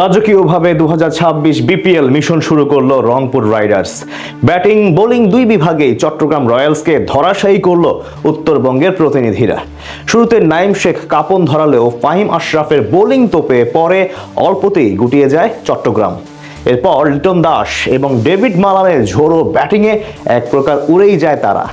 রাজকীয়ভাবে দু হাজার ছাব্বিশ বিপিএল মিশন শুরু করল রংপুর রাইডার্স। ব্যাটিং, বোলিং দুই বিভাগেই চট্টগ্রাম রয়্যালসকে ধরাশায়ী করল উত্তরবঙ্গের প্রতিনিধিরা। শুরুতে নাইম শেখ কাপন ধরালেও ফাহিম আশরাফের বোলিং তোপে পরে অল্পতেই গুটিয়ে যায় চট্টগ্রাম। এরপর লিটন দাস এবং ডেভিড মালানের ঝোড়ো ব্যাটিংয়ে এক প্রকার উড়েই যায় তারা।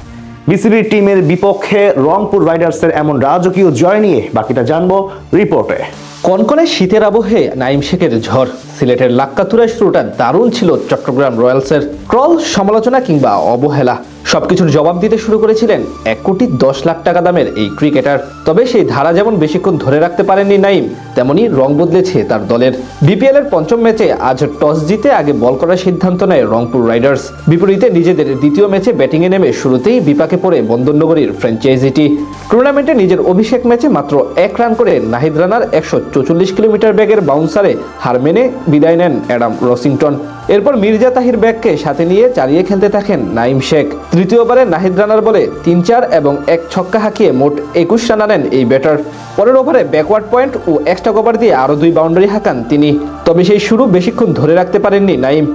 বিসিবি টিমের বিপক্ষে রংপুর রাইডার্সের এমন রাজকীয় জয় নিয়ে বাকিটা জানব রিপোর্টে। কনকনে শীতের আবহে নাইম শেখের ঝড়। সিলেটের লাক্কাতুরায় শুরুটা দারুণ ছিল চট্টগ্রাম রয়্যালসের ট্রল সমালোচনা কিংবা অবহেলা। সবকিছুর জবাব দিতে শুরু করেছিলেন এক কোটি দশ লাখ টাকা দামের এই ক্রিকেটার। তবে সেই ধারা যেমন বেশিক্ষণ ধরে রাখতে পারেননি নাইম, তেমনি রং বদলেছে তার দলের। বিপিএল এর পঞ্চম ম্যাচে আজ টস জিতে আগে বল করার সিদ্ধান্ত নেয় রংপুর রাইডার্স। বিপরীতে নিজেদের দ্বিতীয় ম্যাচে ব্যাটিংয়ে নেমে শুরুতেই বিপাকে পড়ে বন্দরনগরীর ফ্র্যাঞ্চাইজিটি। টুর্নামেন্টে নিজের অভিষেক ম্যাচে মাত্র এক রান করে নাহিদ রানার একশো চৌচল্লিশ কিলোমিটার ব্যাগের বাউন্সারে হার মেনে বিদায় নেন অ্যাডাম রসিংটন। এরপর মির্জা তাহির ব্যাগকে সাথে নিয়ে চালিয়ে খেলতে থাকেন নাইম শেখ। তৃতীয়বারে নাহিদ রানার বলে তিন চার এবং এক ছক্কা হাঁকিয়ে মোট একুশ রান আনেন এই ব্যাটার। পরের ওভারে ব্যাকওয়ার্ড পয়েন্ট ও এক্সট্রা কভার দিয়ে আরও দুই বাউন্ডারি হাঁকান তিনি। তবে সেই শুরু বেশিক্ষণ ধরে রাখতে পারেননি নাইম।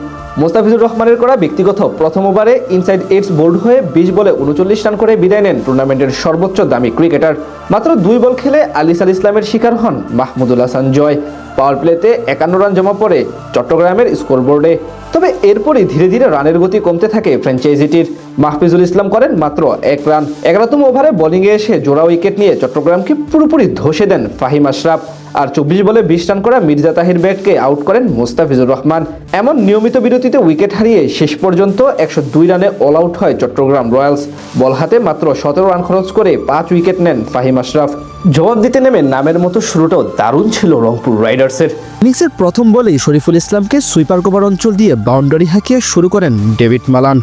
মোস্তাফিজুর রহমানের করা ব্যক্তিগত প্রথম ওভারে ইনসাইড এইটস বোল্ড হয়ে বিশ বলে উনচল্লিশ রান করে বিদায় নেন টুর্নামেন্টের সর্বোচ্চ দামি ক্রিকেটার মাত্র দুই বল খেলে আলিস আল ইসলামের শিকার হন মাহমুদুল হাসান জয়। পাওয়ার প্লেতে একান্ন রান জমা পড়ে চট্টগ্রামের স্কোরবোর্ডে তবে এরপরই ধীরে ধীরে রানের গতি কমতে থাকে ফ্র্যাঞ্চাইজিটির মাহফিজুল ইসলাম করেন মাত্র এক রান। এগারোতম ওভারে বোলিংয়ে এসে জোড়া উইকেট নিয়ে চট্টগ্রামকে পুরোপুরি ধসে দেন ফাহিম আশরাফ। আর চব্বিশ বলে বিশ রান করা মির্জা তাহির ব্যাটকে আউট করেন মোস্তাফিজুর রহমান। এমন নিয়মিত বিরতিতে উইকেট হারিয়ে শেষ পর্যন্ত একশো দুই রানে অল আউট হয় চট্টগ্রাম রয়্যালস। বল হাতে মাত্র সতেরো রান খরচ করে পাঁচ উইকেট নেন ফাহিম আশরাফ। জবাব দিতে নেমে নামের মতো শুরুটাও দারুণ ছিল রংপুর রাইডার্সের। ইনিংসের প্রথম বলেই শরীফুল ইসলামকে সুইপার কভার অঞ্চল দিয়ে বাউন্ডারি হাঁকিয়ে শুরু করেন ডেভিড মালান।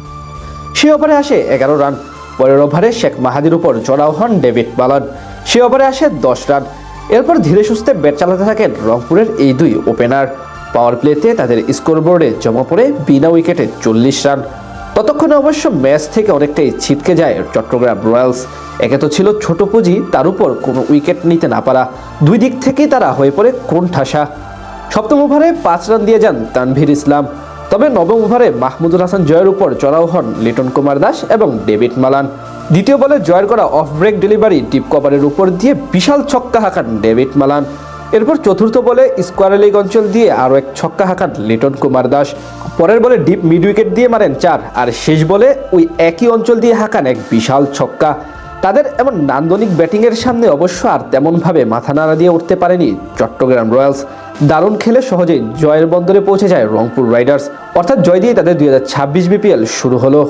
সে ওভারে আসে এগারো রান। পরের ওভারে শেখ মাহাদির উপর চড়াও হন ডেভিড মালান। সে ওভারে আসে দশ রান। এরপর ধীরে সুস্থে ব্যাট চালাতে থাকেন রংপুরের এই দুই ওপেনার। পাওয়ার প্লেতে তাদের স্কোরবোর্ডে জমা পড়ে বিনা উইকেটে চল্লিশ রান। ততক্ষণে অবশ্য ম্যাচ থেকে অনেকটাই ছিটকে যায় চট্টগ্রাম রয়্যালস। একে তো ছিল ছোট পুঁজি, তার উপর কোনো উইকেট নিতে না পারা। দুই দিক থেকেই তারা হয়ে পড়ে কোন ঠাসা। সপ্তম ওভারে পাঁচ রান দিয়ে যান তানভীর ইসলাম। তবে নবম ওভারে মাহমুদুল হাসান জয়ের উপর চড়াও হন লিটন কুমার দাস এবং ডেভিড মালান। দ্বিতীয় বলে জয়ের করা অফ ব্রেক ডেলিভারি ডিপ কভারের উপর দিয়ে বিশাল ছক্কা হাঁকান ডেভিড মালান। এরপর চতুর্থ বলে স্কোয়ার লিগ অঞ্চল দিয়ে আরও এক ছক্কা হাঁকান লিটন কুমার দাস। পরের বলে ডিপ মিড উইকেট দিয়ে মারেন চার, আর শেষ বলে ওই একই অঞ্চল দিয়ে হাঁকান এক বিশাল ছক্কা। তাদের এমন নান্দনিক ব্যাটিংয়ের সামনে অবশ্য আর তেমনভাবে মাথা নাড়া দিয়ে উঠতে পারেনি চট্টগ্রাম রয়্যালস। দারুণ খেলে সহজেই জয়ের বন্দরে পৌঁছে যায় রংপুর রাইডার্স। অর্থাৎ জয় দিয়ে তাদের দুই হাজার ছাব্বিশ বিপিএল শুরু হলো।